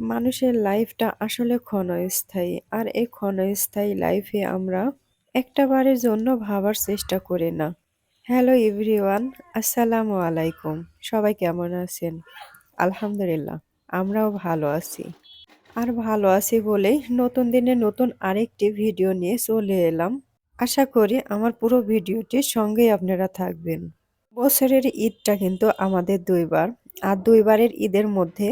মানুষের লাইফটা আসলে ক্ষণস্থায়ী। আর এই ক্ষণস্থায়ী লাইফে আমরা একটাবারের জন্য ভাবার চেষ্টা করি না। হ্যালো এভরিওয়ান, আসসালামু আলাইকুম। সবাই কেমন আছেন? আলহামদুলিল্লাহ, আমরাও ভালো আছি। আর ভালো আছি বলেই নতুন দিনে নতুন আরেকটি ভিডিও নিয়ে চলে এলাম। আশা করি আমার পুরো ভিডিওটির সঙ্গেই আপনারা থাকবেন। বছরের ঈদটা কিন্তু আমাদের ২ বার। আর দুইবারের ঈদের মধ্যে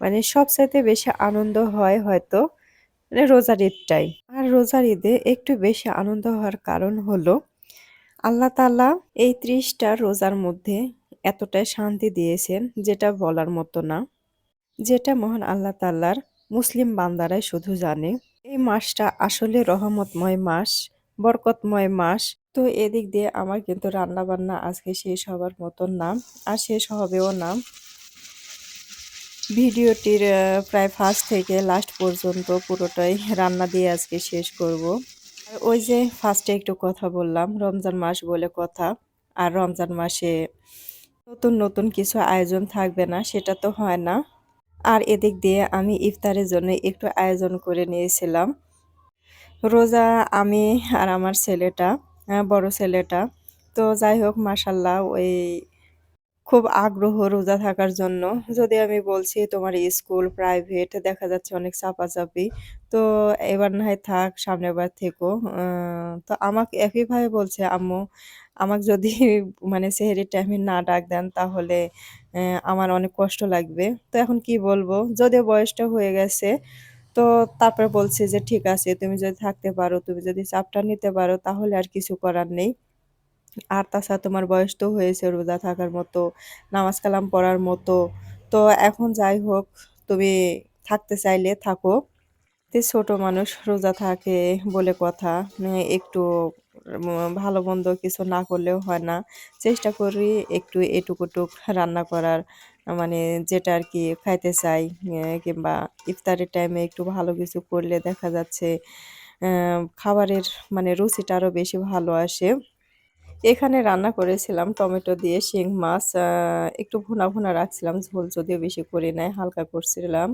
মানে সবচাইতে বেশি আনন্দ হয় হয়তো মানে রোজার ঈদটাই। আর রোজার ঈদে একটু বেশি আনন্দ হওয়ার কারণ হলো আল্লাহ তাআলা এই ত্রিশটা রোজার মধ্যে এতটাই শান্তি দিয়েছেন যেটা বলার মতো না। যেটা মহান আল্লাহ তাআলার মুসলিম বান্দারাই শুধু জানে। এই মাসটা আসলে রহমতময় মাস, বরকতময় মাস। তো এদিক দিয়ে আমার কিন্তু রান্না বান্না আজকে শেষ হবার মতন না। আর শেষ হবেও না। ভিডিওটির প্রায় ফার্স্ট থেকে লাস্ট পর্যন্ত পুরোটাই রান্না দিয়ে আজকে শেষ করব। ওই যে ফার্স্টে একটু কথা বললাম, রমজান মাস বলে কথা। আর রমজান মাসে নতুন, নতুন কিছু আয়োজন থাকবে না সেটা তো হয় না। আর এদিক দিয়ে আমি ইফতারের জন্য একটু আয়োজন করে নিয়েছিলাম। রোজা আমি আর আমার ছেলেটা, বড় ছেলেটা। তো যাই হোক মাশাআল্লাহ ওই খুব আগ্রহ রোজা থাকার জন্য। যদি আমি বলছি তোমার স্কুল, প্রাইভেট দেখা যাচ্ছে অনেক চাপাচাপি। তো এবার না হয় থাক সামনের বার থেকো। তো আমাকে একই একইভাবে বলছে আম্মু আমাকে যদি মানে সেহরির টাইমে না ডাক দেন তাহলে আমার অনেক কষ্ট লাগবে। তো এখন কি বলব? যদিও বয়সটা হয়ে গেছে। তো তারপরে বলছে যে ঠিক আছে তুমি যদি থাকতে পারো, তুমি যদি চাপটা নিতে পারো তাহলে আর কিছু করার নেই। আর তাছাড়া তোমার বয়স তো হয়েছে রোজা থাকার মতো, নামাজ কালাম পড়ার মতো। তো এখন যাই হোক তুমি থাকতে চাইলে থাকো। তে ছোট মানুষ রোজা থাকে বলে কথা। মানে একটু ভালো-মন্দ কিছু না করলেও হয় না। চেষ্টা করি একটু এটুক-ওটুক রান্না করার। মানে যেটা আর কি খাইতে চাই কিংবা ইফতারের টাইমে একটু ভালো কিছু করলে দেখা যাচ্ছে খাবারের মানে রুচিটা আরও বেশি ভালো আসে। এখানে রান্না করেছিলাম টমেটো দিয়ে শিং মাছ। একটু ভুনা, ভুনা রাখছিলাম। ঝোল যদিও বেশি করি নাই, হালকা করছিলাম।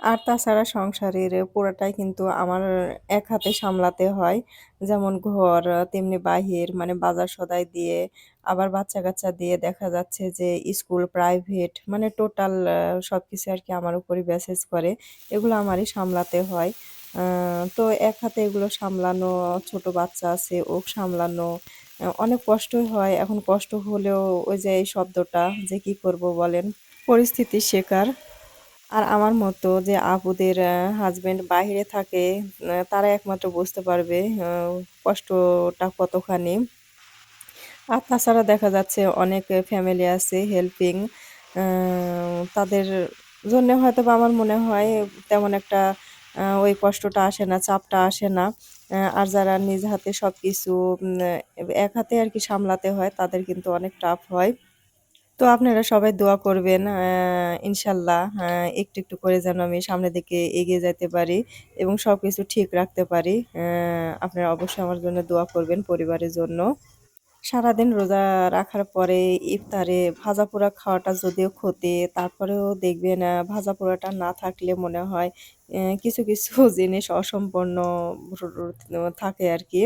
আর তাছাড়া সংসারের পুরাটাই কিন্তু আমার এক হাতে সামলাতে হয়। যেমন ঘর, তেমনি বাহির মানে বাজার সদাই দিয়ে, আবার বাচ্চা-কাচ্চা দিয়ে দেখা যাচ্ছে যে স্কুল, প্রাইভেট মানে টোটাল সব কিছু আর কি আমার উপরই মেসেজ করে। এগুলো আমারই সামলাতে হয়। তো এক হাতে এগুলো সামলানো, ছোট বাচ্চা আছে ওক সামলানো অনেক কষ্টই হয়। এখন কষ্ট হলেও ওই যে এই শব্দটা যে কি করব বলেন? পরিস্থিতির শিকার। আর আমার মতো যে আপুদের আ হাসব্যান্ড বাহিরে থাকে তারা একমাত্র বুঝতে পারবে কষ্টটা কতখানি। আর তাছাড়া দেখা যাচ্ছে অনেক ফ্যামিলি আছে হেল্পিং। তাদের জন্যে হয়তোবা আমার মনে হয় তেমন একটা ওই কষ্টটা আসে না, চাপটা আসে না। আর যারা নিজ হাতে সব কিছু এক হাতে আর কি সামলাতে হয় তাদের কিন্তু অনেক টাফ হয়। তো আপনারা সবাই দোয়া করবেন ইনশাল্লাহ একটু, একটু করে যেন আমি সামনের দিকে এগিয়ে যেতে পারি এবং সব কিছু ঠিক রাখতে পারি। আপনারা অবশ্যই আমার জন্য দোয়া করবেন পরিবারের জন্য। সারাদিন রোজা রাখার পরে ইফতারে ভাজা পোড়া খাওয়াটা যদিও ক্ষতি, তারপরেও দেখবেন ভাজা পোড়াটা না থাকলে মনে হয় কিছু, কিছু জিনিস অসম্পূর্ণ থাকে আর আরকি।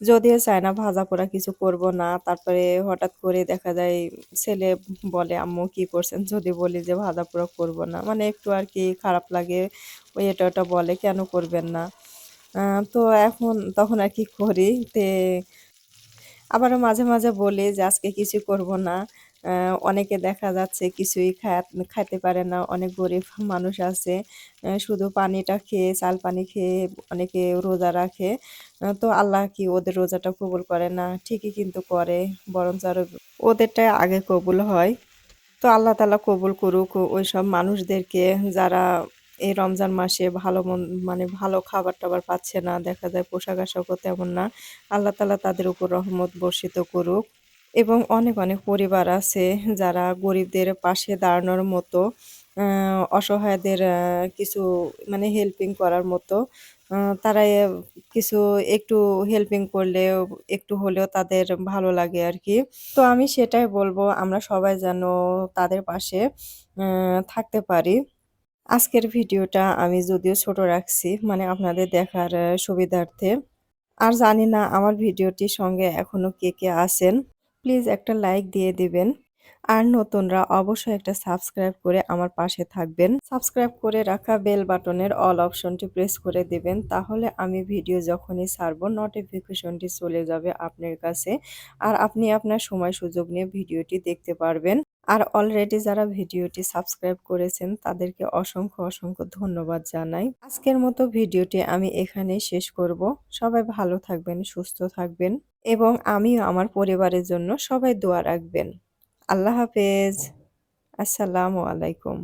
যদিও চায় না ভাজা পোড়া কিছু করব না। তারপরে হঠাৎ করে দেখা যায় ছেলে বলে, "আম্মু কি করছেন?" যদি বলি যে ভাজা পোড়া করব না। মানে একটু আর কি খারাপ লাগে। ওই এটা ওটা বলে, "কেন করবেন না?" তো এখন তখন আর কি করি? তে আবারও মাঝে, মাঝে বলি যে আজকে কিছু করব না। অনেকে দেখা যাচ্ছে কিছুই খাইতে পারে না। অনেক গরিব মানুষ আছে। শুধু পানিটা খেয়ে, চাল পানি খেয়ে অনেকে রোজা রাখে। তো আল্লাহ কি ওদের রোজাটা কবুল করে না? ঠিকই কিন্তু করে। বরঞ্চ আরও ওদেরটাই আগে কবুল হয়। তো আল্লাহ তালা কবুল করুক ওই সব মানুষদেরকে যারা এই রমজান মাসে ভালো মন ভালো খাবার-টাবার পাচ্ছে না। দেখা যায় পোশাক-আশাকও তেমন না। আল্লাহ তালা তাদের উপর রহমত বর্ষিত করুক। এবং অনেক, অনেক পরিবার আছে যারা গরিবদের পাশে দাঁড়ানোর মতো, অসহায়দের কিছু মানে হেল্পিং করার মতো। তারা কিছু একটু হেল্পিং করলে একটু হলেও তাদের ভালো লাগে আর কি তো আমি সেটাই বলব আমরা সবাই যেন তাদের পাশে থাকতে পারি। আজকের ভিডিওটা আমি যদিও ছোট রাখছি মানে আপনাদের দেখার সুবিধার্থে আর জানি না আমার ভিডিওটির সঙ্গে এখনও কে কে আছেন প্লিজ একটা লাইক দিয়ে দিবেন। আর নতুনরা অবশ্যই একটা সাবস্ক্রাইব করে আমার পাশে থাকবেন। সাবস্ক্রাইব করে রাখা বেল বাটনের অল অপশনটি প্রেস করে দিবেন। তাহলে আমি ভিডিও যখনই ছাড়বো নোটিফিকেশনটি চলে যাবে আপনার কাছে। আর আপনি আপনার সময় সুযোগ নিয়ে ভিডিওটি দেখতে পারবেন। আর অলরেডি যারা ভিডিওটি সাবস্ক্রাইব করেছেন, তাদেরকে অসংখ্য অসংখ্য ধন্যবাদ জানাই। আজকের মতো ভিডিওটি আমি এখানেই শেষ করব। সবাই ভালো থাকবেন, সুস্থ থাকবেন এবং আমিও আমার পরিবারের জন্য সবাই দোয়া রাখবেন। আল্লাহ হাফেজ। আসসালামু আলাইকুম।